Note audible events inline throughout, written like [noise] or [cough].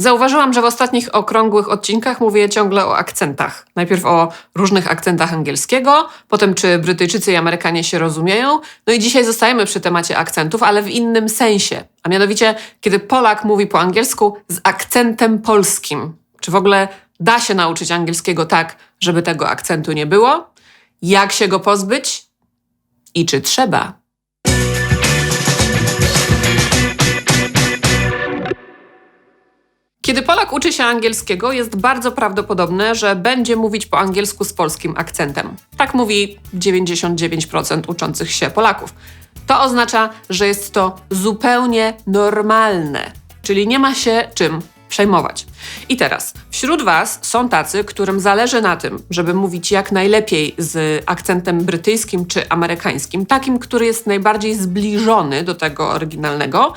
Zauważyłam, że w ostatnich okrągłych odcinkach mówię ciągle o akcentach. Najpierw o różnych akcentach angielskiego, potem czy Brytyjczycy i Amerykanie się rozumieją. No i dzisiaj zostajemy przy temacie akcentów, ale w innym sensie. A mianowicie, kiedy Polak mówi po angielsku z akcentem polskim. Czy w ogóle da się nauczyć angielskiego tak, żeby tego akcentu nie było? Jak się go pozbyć? I czy trzeba? Kiedy Polak uczy się angielskiego, jest bardzo prawdopodobne, że będzie mówić po angielsku z polskim akcentem. Tak mówi 99% uczących się Polaków. To oznacza, że jest to zupełnie normalne, czyli nie ma się czym przejmować. I teraz, wśród Was są tacy, którym zależy na tym, żeby mówić jak najlepiej z akcentem brytyjskim czy amerykańskim, takim, który jest najbardziej zbliżony do tego oryginalnego,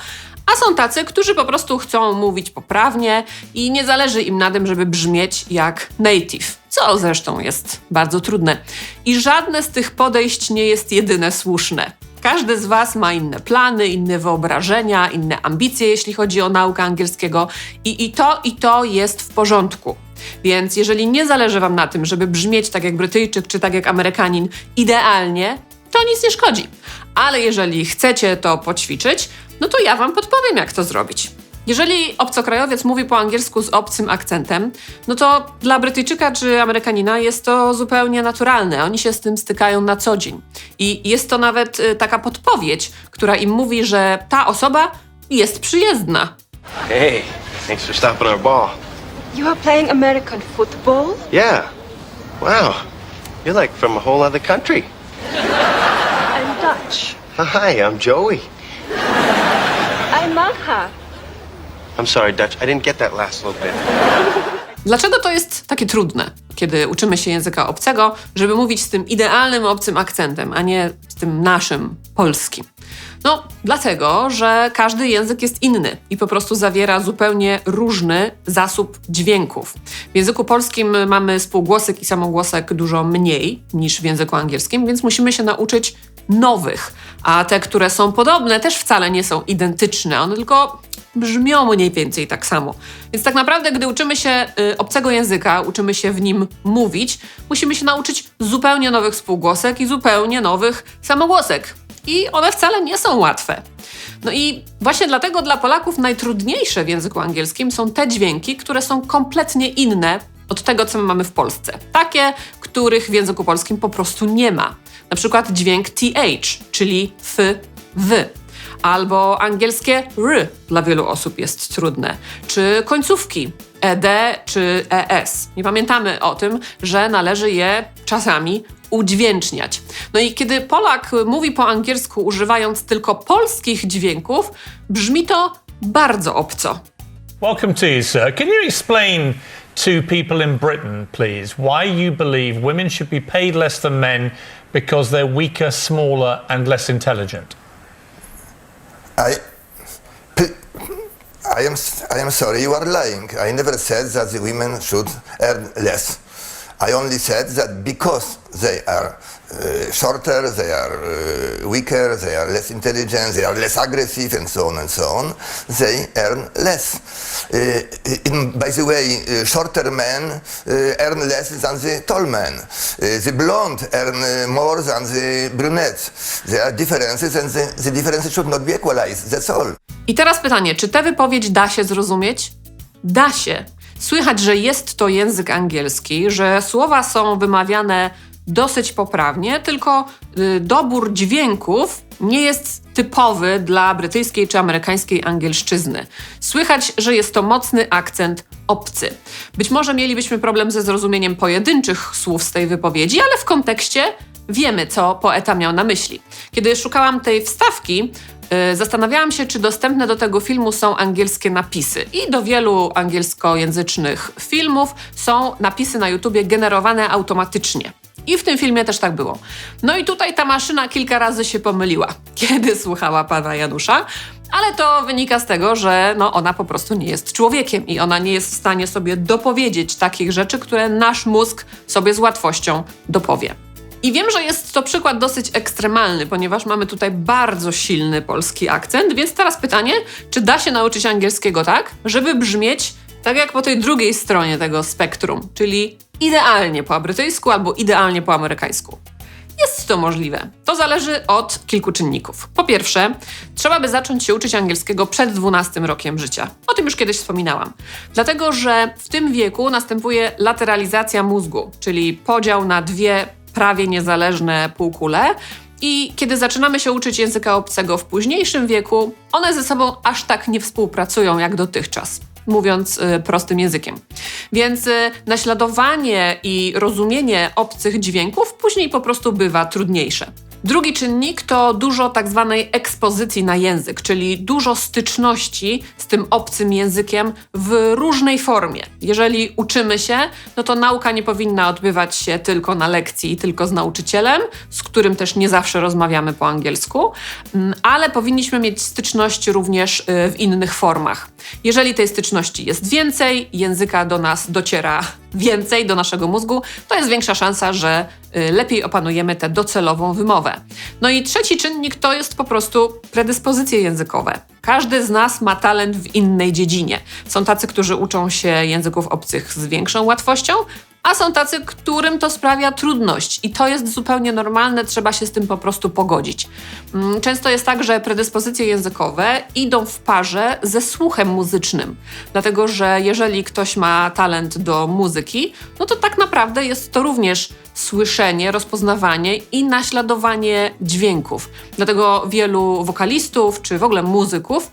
a są tacy, którzy po prostu chcą mówić poprawnie i nie zależy im na tym, żeby brzmieć jak native, co zresztą jest bardzo trudne. I żadne z tych podejść nie jest jedyne słuszne. Każdy z Was ma inne plany, inne wyobrażenia, inne ambicje, jeśli chodzi o naukę angielskiego, i, i to i to jest w porządku. Więc jeżeli nie zależy Wam na tym, żeby brzmieć tak jak Brytyjczyk czy tak jak Amerykanin idealnie, to nic nie szkodzi. Ale jeżeli chcecie to poćwiczyć, no to ja Wam podpowiem, jak to zrobić. Jeżeli obcokrajowiec mówi po angielsku z obcym akcentem, no to dla Brytyjczyka czy Amerykanina jest to zupełnie naturalne. Oni się z tym stykają na co dzień. I jest to nawet y, taka podpowiedź, która im mówi, że ta osoba jest przyjezdna. Hey, thanks for stopping our ball. You are playing American football? Yeah. Wow. You're like from a whole other country. I'm Dutch. Hi, I'm Joey. I'm Maha. I'm sorry, Dutch. I didn't get that last little bit. Dlaczego to jest takie trudne, kiedy uczymy się języka obcego, żeby mówić z tym idealnym obcym akcentem, a nie z tym naszym polskim? No, dlatego, że każdy język jest inny i po prostu zawiera zupełnie różny zasób dźwięków. W języku polskim mamy spółgłosek i samogłosek dużo mniej niż w języku angielskim, więc musimy się nauczyć nowych, a te, które są podobne, też wcale nie są identyczne, one tylko brzmią mniej więcej tak samo. Więc tak naprawdę, gdy uczymy się y, obcego języka, uczymy się w nim mówić, musimy się nauczyć zupełnie nowych spółgłosek i zupełnie nowych samogłosek. I one wcale nie są łatwe. No i właśnie dlatego dla Polaków najtrudniejsze w języku angielskim są te dźwięki, które są kompletnie inne od tego, co my mamy w Polsce. Takie, których w języku polskim po prostu nie ma. Na przykład dźwięk th, czyli f, w. Albo angielskie r dla wielu osób jest trudne. Czy końcówki ed czy es. Nie pamiętamy o tym, że należy je czasami udźwięczniać. No i kiedy Polak mówi po angielsku używając tylko polskich dźwięków, brzmi to bardzo obco. Welcome to you, sir. Can you explain to people in Britain, please, why you believe women should be paid less than men because they're weaker, smaller, and less intelligent? I, I am, I am sorry, you are lying. I never said that the women should earn less. I only said that because they are uh, shorter, they are uh, weaker, they are less intelligent, they are less aggressive, and so on and so on, they earn less. Uh, in, by the way, uh, shorter men uh, earn less than the tall men. Uh, the blonde earn uh, more than the brunette. There are differences, and the, the differences should not be equalized. That's all. I teraz pytanie, czy tę wypowiedź da się zrozumieć? Da się. Słychać, że jest to język angielski, że słowa są wymawiane dosyć poprawnie, tylko y, dobór dźwięków nie jest typowy dla brytyjskiej czy amerykańskiej angielszczyzny. Słychać, że jest to mocny akcent obcy. Być może mielibyśmy problem ze zrozumieniem pojedynczych słów z tej wypowiedzi, ale w kontekście wiemy, co poeta miał na myśli. Kiedy szukałam tej wstawki, yy, zastanawiałam się, czy dostępne do tego filmu są angielskie napisy. I do wielu angielskojęzycznych filmów są napisy na YouTubie generowane automatycznie. I w tym filmie też tak było. No i tutaj ta maszyna kilka razy się pomyliła, [laughs] kiedy słuchała pana Janusza, ale to wynika z tego, że no, ona po prostu nie jest człowiekiem i ona nie jest w stanie sobie dopowiedzieć takich rzeczy, które nasz mózg sobie z łatwością dopowie. I wiem, że jest to przykład dosyć ekstremalny, ponieważ mamy tutaj bardzo silny polski akcent, więc teraz pytanie, czy da się nauczyć angielskiego tak, żeby brzmieć tak jak po tej drugiej stronie tego spektrum, czyli idealnie po brytyjsku albo idealnie po amerykańsku. Jest to możliwe. To zależy od kilku czynników. Po pierwsze, trzeba by zacząć się uczyć angielskiego przed 12 rokiem życia. O tym już kiedyś wspominałam. Dlatego, że w tym wieku następuje lateralizacja mózgu, czyli podział na dwie prawie niezależne półkule. I kiedy zaczynamy się uczyć języka obcego w późniejszym wieku, one ze sobą aż tak nie współpracują jak dotychczas mówiąc y, prostym językiem. Więc y, naśladowanie i rozumienie obcych dźwięków później po prostu bywa trudniejsze. Drugi czynnik to dużo tak zwanej ekspozycji na język, czyli dużo styczności z tym obcym językiem w różnej formie. Jeżeli uczymy się, no to nauka nie powinna odbywać się tylko na lekcji tylko z nauczycielem, z którym też nie zawsze rozmawiamy po angielsku, mm, ale powinniśmy mieć styczność również y, w innych formach. Jeżeli tej styczności jest więcej, języka do nas dociera [laughs] więcej do naszego mózgu, to jest większa szansa, że y, lepiej opanujemy tę docelową wymowę. No i trzeci czynnik to jest po prostu predyspozycje językowe. Każdy z nas ma talent w innej dziedzinie. Są tacy, którzy uczą się języków obcych z większą łatwością, a są tacy, którym to sprawia trudność. I to jest zupełnie normalne, trzeba się z tym po prostu pogodzić. Mm, Często jest tak, że predyspozycje językowe idą w parze ze słuchem muzycznym. Dlatego, że jeżeli ktoś ma talent do muzyki, no to tak naprawdę jest to również słyszenie, rozpoznawanie i naśladowanie dźwięków. Dlatego wielu wokalistów czy w ogóle muzyków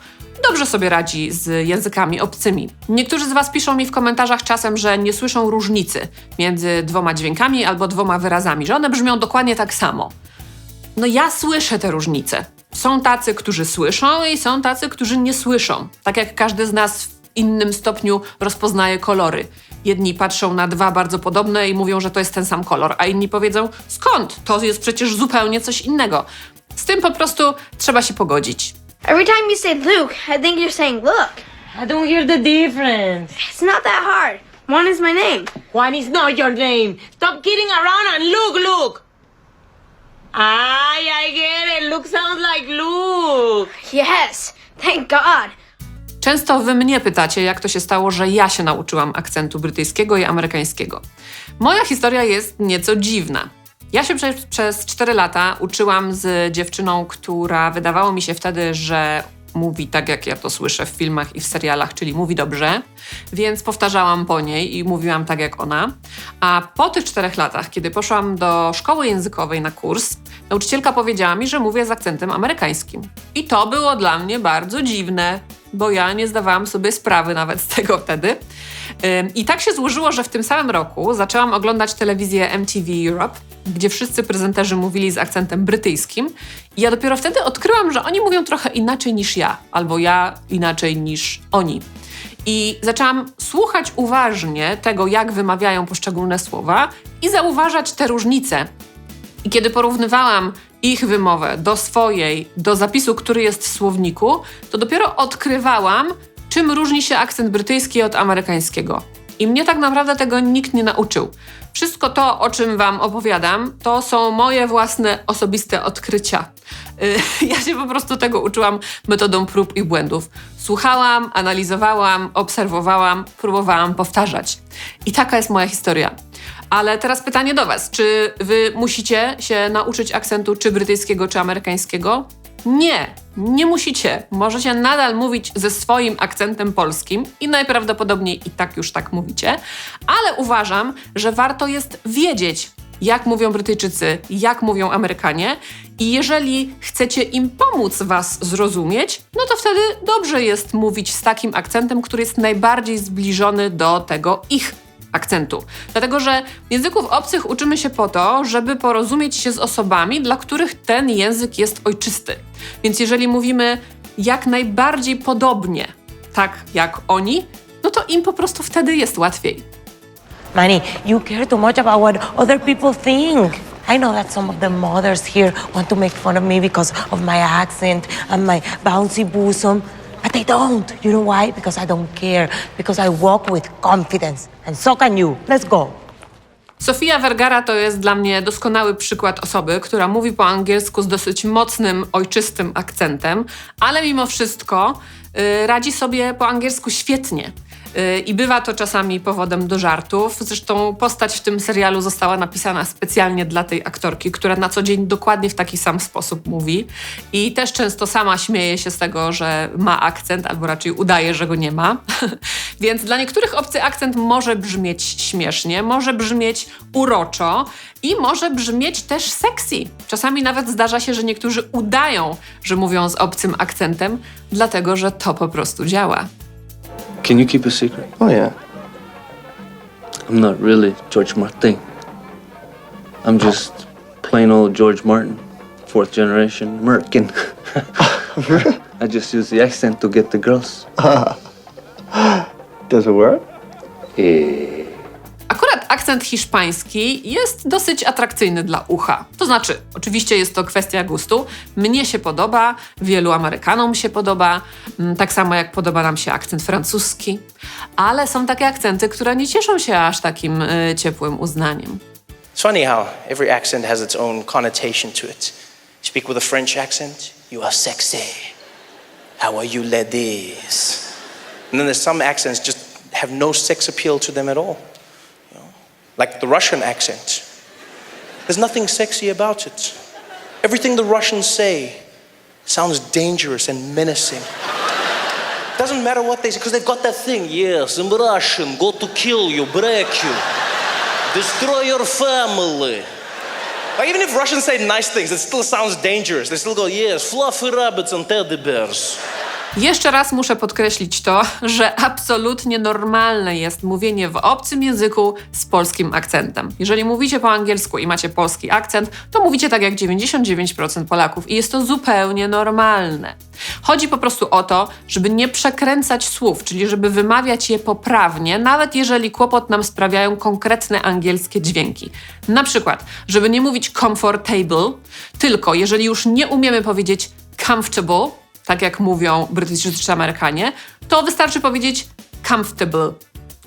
dobrze sobie radzi z językami obcymi. Niektórzy z Was piszą mi w komentarzach czasem, że nie słyszą różnicy między dwoma dźwiękami albo dwoma wyrazami, że one brzmią dokładnie tak samo. No ja słyszę te różnice. Są tacy, którzy słyszą i są tacy, którzy nie słyszą. Tak jak każdy z nas w innym stopniu rozpoznaje kolory. Jedni patrzą na dwa bardzo podobne i mówią, że to jest ten sam kolor, a inni powiedzą, skąd? To jest przecież zupełnie coś innego. Z tym po prostu trzeba się pogodzić. Every time you say Luke, I think you're saying look. I don't hear the difference. It's not that hard. One is my name. Juan is not your name. Stop kidding around and look, look. Ay, I get it. Luke sounds like Luke. Yes, thank God. Często wy mnie pytacie, jak to się stało, że ja się nauczyłam akcentu brytyjskiego i amerykańskiego. Moja historia jest nieco dziwna. Ja się przez, przez 4 lata uczyłam z dziewczyną, która wydawało mi się wtedy, że mówi tak, jak ja to słyszę w filmach i w serialach, czyli mówi dobrze, więc powtarzałam po niej i mówiłam tak jak ona. A po tych czterech latach, kiedy poszłam do szkoły językowej na kurs, nauczycielka powiedziała mi, że mówię z akcentem amerykańskim. I to było dla mnie bardzo dziwne, bo ja nie zdawałam sobie sprawy nawet z tego wtedy. I tak się złożyło, że w tym samym roku zaczęłam oglądać telewizję MTV Europe, gdzie wszyscy prezenterzy mówili z akcentem brytyjskim. I ja dopiero wtedy odkryłam, że oni mówią trochę inaczej niż ja, albo ja inaczej niż oni. I zaczęłam słuchać uważnie tego, jak wymawiają poszczególne słowa i zauważać te różnice. I kiedy porównywałam ich wymowę do swojej, do zapisu, który jest w słowniku, to dopiero odkrywałam, czym różni się akcent brytyjski od amerykańskiego. I mnie tak naprawdę tego nikt nie nauczył. Wszystko to, o czym Wam opowiadam, to są moje własne osobiste odkrycia. Y, [laughs] Ja się po prostu tego uczyłam metodą prób i błędów. Słuchałam, analizowałam, obserwowałam, próbowałam powtarzać. I taka jest moja historia. Ale teraz pytanie do Was. Czy Wy musicie się nauczyć akcentu czy brytyjskiego, czy amerykańskiego? Nie, nie musicie. Możecie nadal mówić ze swoim akcentem polskim i najprawdopodobniej i tak już tak mówicie, ale uważam, że warto jest wiedzieć, jak mówią Brytyjczycy, jak mówią Amerykanie i jeżeli chcecie im pomóc Was zrozumieć, no to wtedy dobrze jest mówić z takim akcentem, który jest najbardziej zbliżony do tego ich akcentu. Dlatego, że języków obcych uczymy się po to, żeby porozumieć się z osobami, dla których ten język jest ojczysty. Więc jeżeli mówimy jak najbardziej podobnie, tak jak oni, no to im po prostu wtedy jest łatwiej. Manny, you care too much about what other people think. I know that some of the mothers here want to make fun of me because of my accent and my bouncy bosom, but they don't. You know why? Because I don't care. Because I walk with confidence. And so can you. Let's go. Sofia Vergara to jest dla mnie doskonały przykład osoby, która mówi po angielsku z dosyć mocnym, ojczystym akcentem, ale mimo wszystko y, radzi sobie po angielsku świetnie. Yy, I bywa to czasami powodem do żartów. Zresztą postać w tym serialu została napisana specjalnie dla tej aktorki, która na co dzień dokładnie w taki sam sposób mówi. I też często sama śmieje się z tego, że ma akcent, albo raczej udaje, że go nie ma. [laughs] Więc dla niektórych obcy akcent może brzmieć śmiesznie, może brzmieć uroczo i może brzmieć też sexy. Czasami nawet zdarza się, że niektórzy udają, że mówią z obcym akcentem, dlatego że to po prostu działa. Can you keep a secret? Oh, yeah. I'm not really George Martin. I'm just plain old George Martin, fourth generation American. [laughs] I just use the accent to get the girls. [laughs] Does it work? Akurat akcent hiszpański jest dosyć atrakcyjny dla ucha. To znaczy, oczywiście jest to kwestia gustu. Mnie się podoba, wielu Amerykanom się podoba, mm, tak samo jak podoba nam się akcent francuski, ale są takie akcenty, które nie cieszą się aż takim y, ciepłym uznaniem. It's funny how every accent has its own connotation to it. Speak with a French accent, you are sexy. How are you, ladies? And then there's some accents just have no sex appeal to them at all. Like the Russian accent. There's nothing sexy about it. Everything the Russians say sounds dangerous and menacing. Doesn't matter what they say, because they've got that thing. Yes, I'm Russian. Go to kill you, break you, destroy your family. Like even if Russians say nice things, it still sounds dangerous. They still go, yes, fluffy rabbits and teddy bears. Jeszcze raz muszę podkreślić to, że absolutnie normalne jest mówienie w obcym języku z polskim akcentem. Jeżeli mówicie po angielsku i macie polski akcent, to mówicie tak jak 99% Polaków i jest to zupełnie normalne. Chodzi po prostu o to, żeby nie przekręcać słów, czyli żeby wymawiać je poprawnie, nawet jeżeli kłopot nam sprawiają konkretne angielskie dźwięki. Na przykład, żeby nie mówić comfortable, tylko jeżeli już nie umiemy powiedzieć comfortable, tak jak mówią Brytyjczycy czy Amerykanie, to wystarczy powiedzieć comfortable.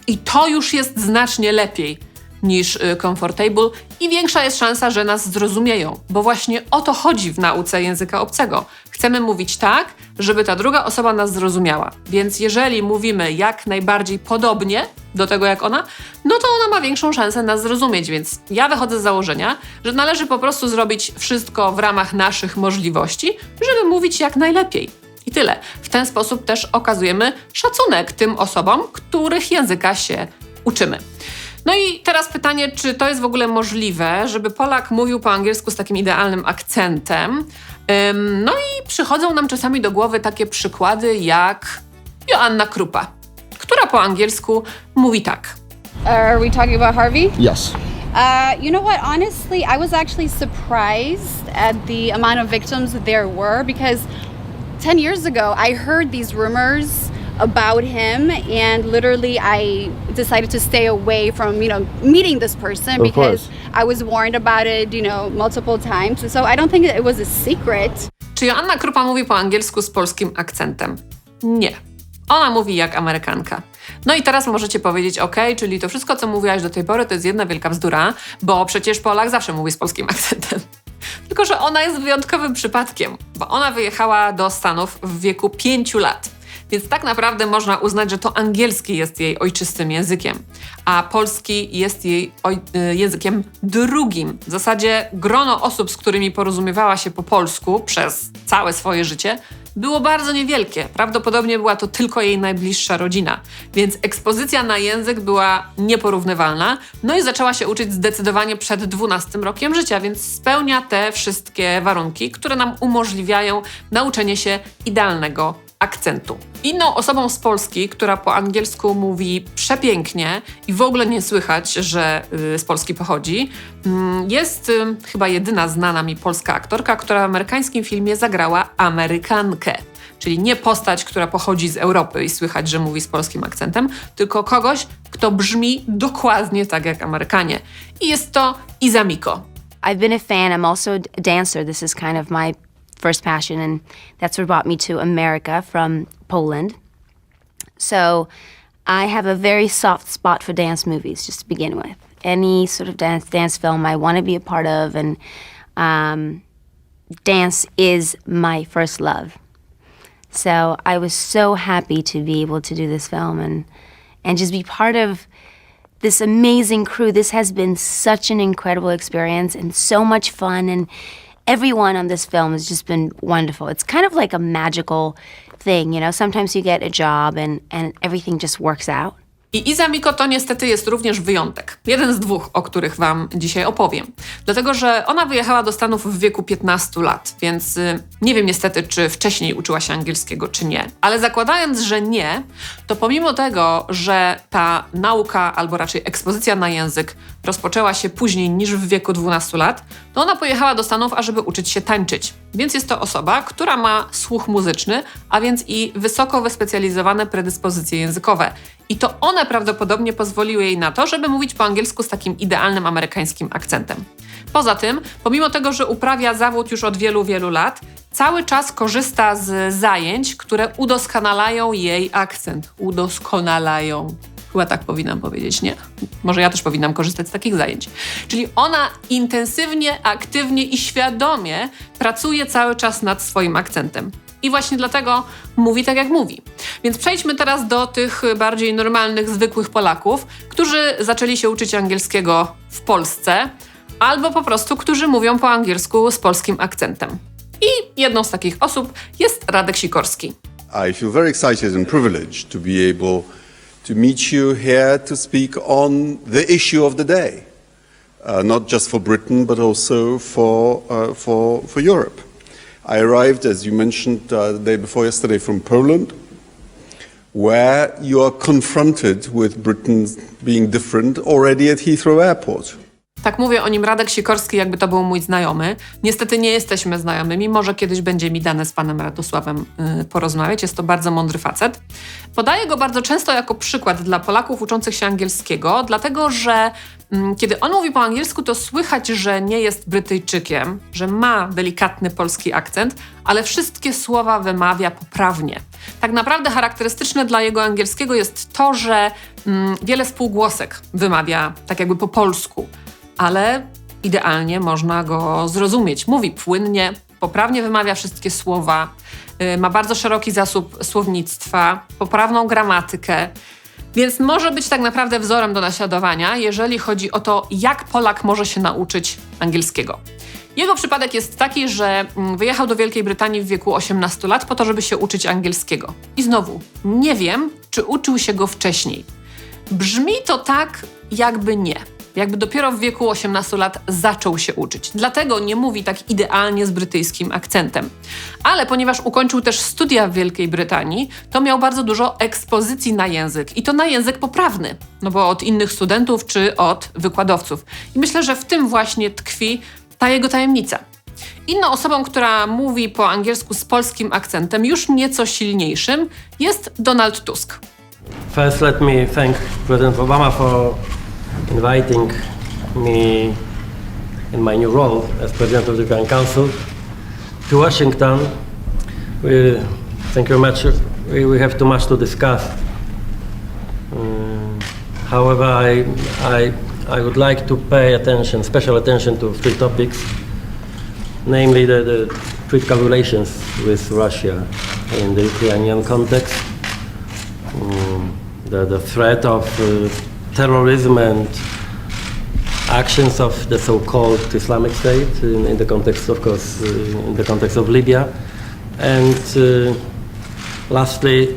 I to już jest znacznie lepiej niż y, comfortable i większa jest szansa, że nas zrozumieją, bo właśnie o to chodzi w nauce języka obcego. Chcemy mówić tak, żeby ta druga osoba nas zrozumiała. Więc jeżeli mówimy jak najbardziej podobnie do tego jak ona, no to ona ma większą szansę nas zrozumieć. Więc ja wychodzę z założenia, że należy po prostu zrobić wszystko w ramach naszych możliwości, żeby mówić jak najlepiej. I tyle. W ten sposób też okazujemy szacunek tym osobom, których języka się uczymy. No i teraz pytanie, czy to jest w ogóle możliwe, żeby Polak mówił po angielsku z takim idealnym akcentem? Ym, no i przychodzą nam czasami do głowy takie przykłady jak Joanna Krupa, która po angielsku mówi tak. Are we talking about Harvey? Yes. Uh, you know what? Honestly, I was actually surprised at the amount of victims there were because 10 years ago I heard these rumors about him and literally I decided to stay away from, you know, meeting this person because I was warned about it, you know, multiple times. So I don't think it was a secret. Czy Joanna Krupa mówi po angielsku z polskim akcentem? Nie. Ona mówi jak Amerykanka. No i teraz możecie powiedzieć, ok, czyli to wszystko, co mówiłaś do tej pory, to jest jedna wielka bzdura, bo przecież Polak zawsze mówi z polskim akcentem. Tylko, że ona jest wyjątkowym przypadkiem, bo ona wyjechała do Stanów w wieku 5 lat. Więc tak naprawdę można uznać, że to angielski jest jej ojczystym językiem, a polski jest jej y, językiem drugim. W zasadzie grono osób, z którymi porozumiewała się po polsku przez całe swoje życie, było bardzo niewielkie. Prawdopodobnie była to tylko jej najbliższa rodzina, więc ekspozycja na język była nieporównywalna. No i zaczęła się uczyć zdecydowanie przed 12 rokiem życia, więc spełnia te wszystkie warunki, które nam umożliwiają nauczenie się idealnego akcentu. Inną osobą z Polski, która po angielsku mówi przepięknie i w ogóle nie słychać, że y, z Polski pochodzi, mm, jest y, chyba jedyna znana mi polska aktorka, która w amerykańskim filmie zagrała Amerykankę. Czyli nie postać, która pochodzi z Europy i słychać, że mówi z polskim akcentem, tylko kogoś, kto brzmi dokładnie tak jak Amerykanie. I jest to Izamiko. I've been a fan. I'm also a dancer. This is kind of my first passion, and that's what brought me to America from Poland. So I have a very soft spot for dance movies, just to begin with. Any sort of dance dance film I want to be a part of, and um, dance is my first love. So I was so happy to be able to do this film, and and just be part of this amazing crew. This has been such an incredible experience and so much fun. And everyone on this film has just been wonderful. It's kind of like a magical thing, you know. Sometimes you get a job and, and everything just works out. I Iza Miko to niestety jest również wyjątek. Jeden z dwóch, o których Wam dzisiaj opowiem. Dlatego, że ona wyjechała do Stanów w wieku 15 lat, więc y, nie wiem niestety, czy wcześniej uczyła się angielskiego, czy nie. Ale zakładając, że nie, to pomimo tego, że ta nauka, albo raczej ekspozycja na język rozpoczęła się później niż w wieku 12 lat, to ona pojechała do Stanów, ażeby uczyć się tańczyć. Więc jest to osoba, która ma słuch muzyczny, a więc i wysoko wyspecjalizowane predyspozycje językowe. I to one prawdopodobnie pozwoliły jej na to, żeby mówić po angielsku z takim idealnym amerykańskim akcentem. Poza tym, pomimo tego, że uprawia zawód już od wielu, wielu lat, cały czas korzysta z zajęć, które udoskonalają jej akcent. Udoskonalają. Chyba tak powinnam powiedzieć, nie? Może ja też powinnam korzystać z takich zajęć. Czyli ona intensywnie, aktywnie i świadomie pracuje cały czas nad swoim akcentem. I właśnie dlatego mówi tak, jak mówi. Więc przejdźmy teraz do tych bardziej normalnych, zwykłych Polaków, którzy zaczęli się uczyć angielskiego w Polsce, albo po prostu, którzy mówią po angielsku z polskim akcentem. I jedną z takich osób jest Radek Sikorski. I feel very excited and privileged to be able to meet you here to speak on the issue of the day, uh, not just for Britain, but also for, uh, for, for Europe. I arrived, as you mentioned, uh, the day before yesterday from Poland, where you are confronted with Britain being different already at Heathrow Airport. Tak mówię o nim Radek Sikorski, jakby to był mój znajomy. Niestety nie jesteśmy znajomymi, może kiedyś będzie mi dane z panem Radosławem yy, porozmawiać. Jest to bardzo mądry facet. Podaję go bardzo często jako przykład dla Polaków uczących się angielskiego, dlatego że kiedy on mówi po angielsku, to słychać, że nie jest Brytyjczykiem, że ma delikatny polski akcent, ale wszystkie słowa wymawia poprawnie. Tak naprawdę charakterystyczne dla jego angielskiego jest to, że mm, wiele spółgłosek wymawia tak jakby po polsku ale idealnie można go zrozumieć. Mówi płynnie, poprawnie wymawia wszystkie słowa, yy, ma bardzo szeroki zasób słownictwa, poprawną gramatykę. Więc może być tak naprawdę wzorem do naśladowania, jeżeli chodzi o to, jak Polak może się nauczyć angielskiego. Jego przypadek jest taki, że mm, wyjechał do Wielkiej Brytanii w wieku 18 lat po to, żeby się uczyć angielskiego. I znowu, nie wiem, czy uczył się go wcześniej. Brzmi to tak, jakby nie jakby dopiero w wieku 18 lat zaczął się uczyć. Dlatego nie mówi tak idealnie z brytyjskim akcentem. Ale ponieważ ukończył też studia w Wielkiej Brytanii, to miał bardzo dużo ekspozycji na język i to na język poprawny, no bo od innych studentów czy od wykładowców. I myślę, że w tym właśnie tkwi ta jego tajemnica. Inną osobą, która mówi po angielsku z polskim akcentem, już nieco silniejszym, jest Donald Tusk. First, let me thank President Obama for inviting me in my new role as President of the European Council to Washington. We, thank you very much. We, we have too much to discuss. Um, however, I, I, I would like to pay attention, special attention to three topics, namely the, the critical relations with Russia in the Ukrainian context, um, the, the threat of uh, terrorism and actions of the so-called Islamic State in, in, the context, of course, uh, in the context of Libya, and uh, lastly,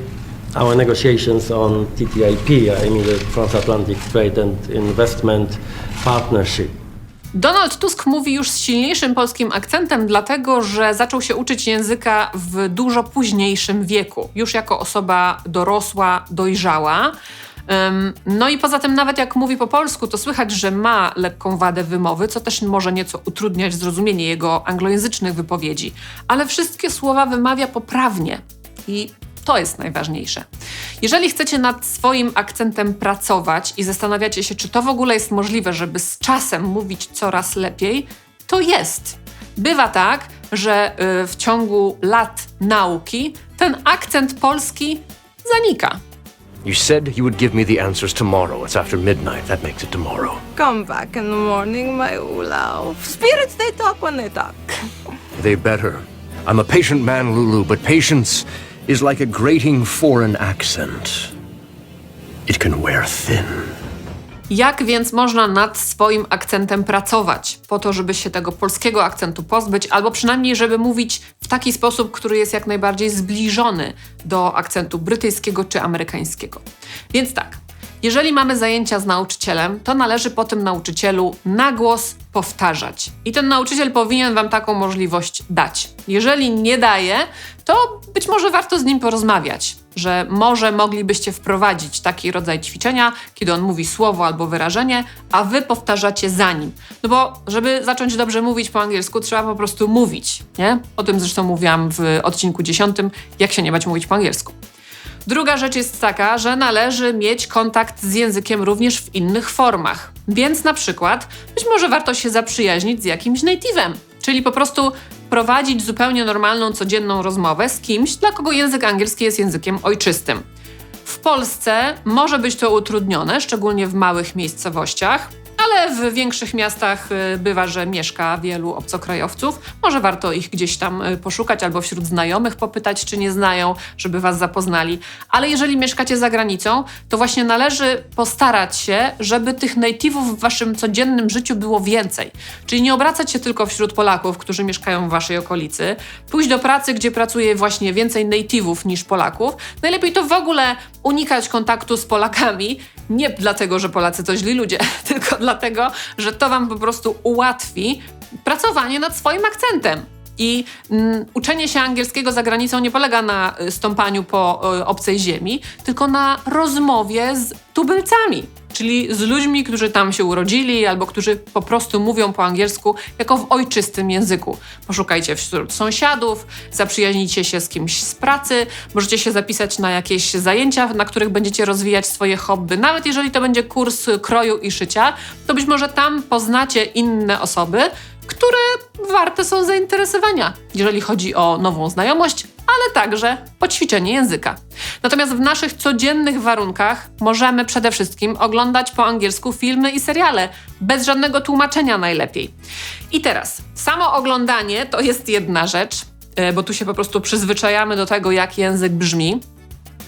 our negotiations on TTIP, I mean the Transatlantic Trade and Investment Partnership. Donald Tusk mówi już z silniejszym polskim akcentem, dlatego że zaczął się uczyć języka w dużo późniejszym wieku, już jako osoba dorosła, dojrzała. No i poza tym, nawet jak mówi po polsku, to słychać, że ma lekką wadę wymowy, co też może nieco utrudniać zrozumienie jego anglojęzycznych wypowiedzi. Ale wszystkie słowa wymawia poprawnie i to jest najważniejsze. Jeżeli chcecie nad swoim akcentem pracować i zastanawiacie się, czy to w ogóle jest możliwe, żeby z czasem mówić coraz lepiej, to jest. Bywa tak, że y, w ciągu lat nauki ten akcent polski zanika. You said you would give me the answers tomorrow. It's after midnight. That makes it tomorrow. Come back in the morning, my Olaf. Spirits, they talk when they talk. [laughs] They better. I'm a patient man, Lulu, but patience is like a grating foreign accent. it can wear thin. Jak więc można nad swoim akcentem pracować, po to, żeby się tego polskiego akcentu pozbyć, albo przynajmniej, żeby mówić w taki sposób, który jest jak najbardziej zbliżony do akcentu brytyjskiego czy amerykańskiego? Więc tak, jeżeli mamy zajęcia z nauczycielem, to należy po tym nauczycielu na głos powtarzać. I ten nauczyciel powinien Wam taką możliwość dać. Jeżeli nie daje, to być może warto z nim porozmawiać, że może moglibyście wprowadzić taki rodzaj ćwiczenia, kiedy on mówi słowo albo wyrażenie, a Wy powtarzacie za nim. No bo, żeby zacząć dobrze mówić po angielsku, trzeba po prostu mówić, nie? O tym zresztą mówiłam w odcinku 10, jak się nie bać mówić po angielsku. Druga rzecz jest taka, że należy mieć kontakt z językiem również w innych formach. Więc na przykład być może warto się zaprzyjaźnić z jakimś native'em, czyli po prostu prowadzić zupełnie normalną, codzienną rozmowę z kimś, dla kogo język angielski jest językiem ojczystym. W Polsce może być to utrudnione, szczególnie w małych miejscowościach, ale w większych miastach y, bywa, że mieszka wielu obcokrajowców. Może warto ich gdzieś tam y, poszukać albo wśród znajomych popytać, czy nie znają, żeby was zapoznali. Ale jeżeli mieszkacie za granicą, to właśnie należy postarać się, żeby tych native'ów w waszym codziennym życiu było więcej. Czyli nie obracać się tylko wśród Polaków, którzy mieszkają w waszej okolicy, pójść do pracy, gdzie pracuje właśnie więcej native'ów niż Polaków. Najlepiej to w ogóle unikać kontaktu z Polakami, nie dlatego, że Polacy to źli ludzie, [laughs] tylko dlatego, że to wam po prostu ułatwi pracowanie nad swoim akcentem. I mm, uczenie się angielskiego za granicą nie polega na y, stąpaniu po y, obcej ziemi, tylko na rozmowie z tubylcami, czyli z ludźmi, którzy tam się urodzili albo którzy po prostu mówią po angielsku jako w ojczystym języku. Poszukajcie wśród sąsiadów, zaprzyjaźnijcie się z kimś z pracy, możecie się zapisać na jakieś zajęcia, na których będziecie rozwijać swoje hobby. Nawet jeżeli to będzie kurs kroju i szycia, to być może tam poznacie inne osoby, które warte są zainteresowania, jeżeli chodzi o nową znajomość, ale także o ćwiczenie języka. Natomiast w naszych codziennych warunkach możemy przede wszystkim oglądać po angielsku filmy i seriale, bez żadnego tłumaczenia najlepiej. I teraz, samo oglądanie to jest jedna rzecz, e, bo tu się po prostu przyzwyczajamy do tego, jak język brzmi,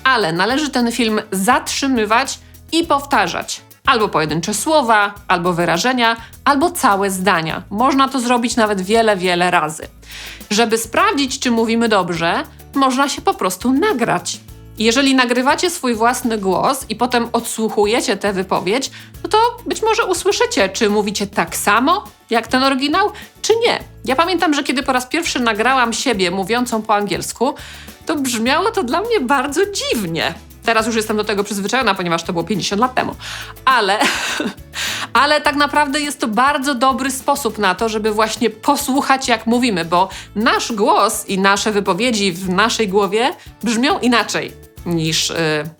ale należy ten film zatrzymywać i powtarzać. Albo pojedyncze słowa, albo wyrażenia, albo całe zdania. Można to zrobić nawet wiele, wiele razy. Żeby sprawdzić, czy mówimy dobrze, można się po prostu nagrać. Jeżeli nagrywacie swój własny głos i potem odsłuchujecie tę wypowiedź, no to być może usłyszycie, czy mówicie tak samo jak ten oryginał, czy nie. Ja pamiętam, że kiedy po raz pierwszy nagrałam siebie mówiącą po angielsku, to brzmiało to dla mnie bardzo dziwnie. Teraz już jestem do tego przyzwyczajona, ponieważ to było 50 lat temu. Ale, [laughs] ale tak naprawdę jest to bardzo dobry sposób na to, żeby właśnie posłuchać, jak mówimy, bo nasz głos i nasze wypowiedzi w naszej głowie brzmią inaczej niż y,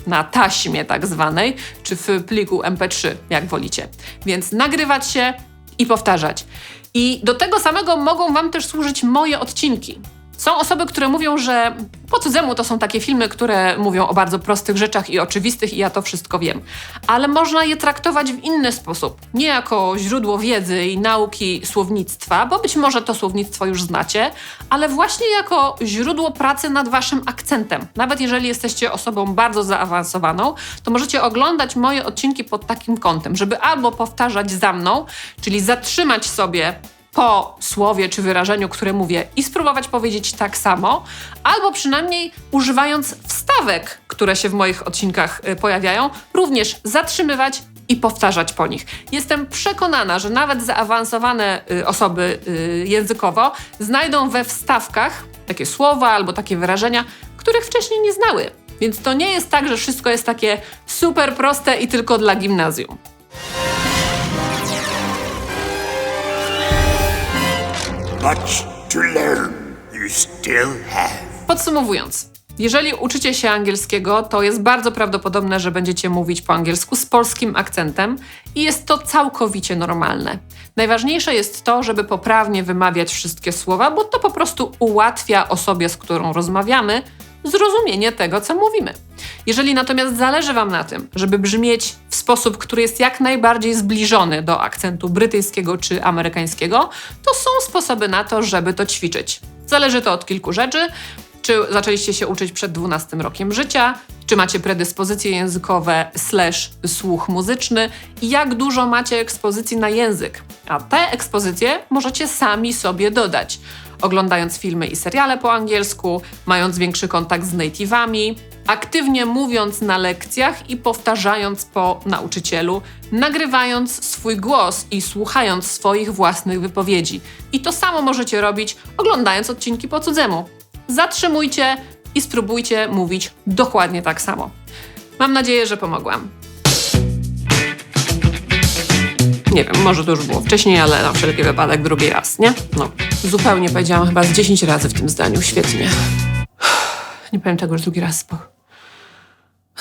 na taśmie tak zwanej, czy w pliku MP3, jak wolicie. Więc nagrywać się i powtarzać. I do tego samego mogą Wam też służyć moje odcinki. Są osoby, które mówią, że po cudzemu to są takie filmy, które mówią o bardzo prostych rzeczach i oczywistych, i ja to wszystko wiem. Ale można je traktować w inny sposób. Nie jako źródło wiedzy i nauki słownictwa, bo być może to słownictwo już znacie, ale właśnie jako źródło pracy nad waszym akcentem. Nawet jeżeli jesteście osobą bardzo zaawansowaną, to możecie oglądać moje odcinki pod takim kątem, żeby albo powtarzać za mną, czyli zatrzymać sobie po słowie czy wyrażeniu, które mówię, i spróbować powiedzieć tak samo, albo przynajmniej używając wstawek, które się w moich odcinkach y, pojawiają, również zatrzymywać i powtarzać po nich. Jestem przekonana, że nawet zaawansowane y, osoby y, językowo znajdą we wstawkach takie słowa albo takie wyrażenia, których wcześniej nie znały. Więc to nie jest tak, że wszystko jest takie super proste i tylko dla gimnazjum. Much to learn. You still have. Podsumowując, jeżeli uczycie się angielskiego, to jest bardzo prawdopodobne, że będziecie mówić po angielsku z polskim akcentem i jest to całkowicie normalne. Najważniejsze jest to, żeby poprawnie wymawiać wszystkie słowa, bo to po prostu ułatwia osobie, z którą rozmawiamy, zrozumienie tego, co mówimy. Jeżeli natomiast zależy Wam na tym, żeby brzmieć w sposób, który jest jak najbardziej zbliżony do akcentu brytyjskiego czy amerykańskiego, to są sposoby na to, żeby to ćwiczyć. Zależy to od kilku rzeczy. Czy zaczęliście się uczyć przed 12 rokiem życia? Czy macie predyspozycje językowe slash słuch muzyczny? I jak dużo macie ekspozycji na język? A te ekspozycje możecie sami sobie dodać. Oglądając filmy i seriale po angielsku, mając większy kontakt z native'ami, aktywnie mówiąc na lekcjach i powtarzając po nauczycielu, nagrywając swój głos i słuchając swoich własnych wypowiedzi. I to samo możecie robić oglądając odcinki po cudzemu. Zatrzymujcie i spróbujcie mówić dokładnie tak samo. Mam nadzieję, że pomogłam. Nie wiem, może to już było wcześniej, ale na wszelki wypadek drugi raz, nie? No, zupełnie powiedziałam chyba z 10 razy w tym zdaniu. Świetnie. [sighs] Nie powiem tego już drugi raz, bo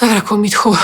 zabrakło mi tchu.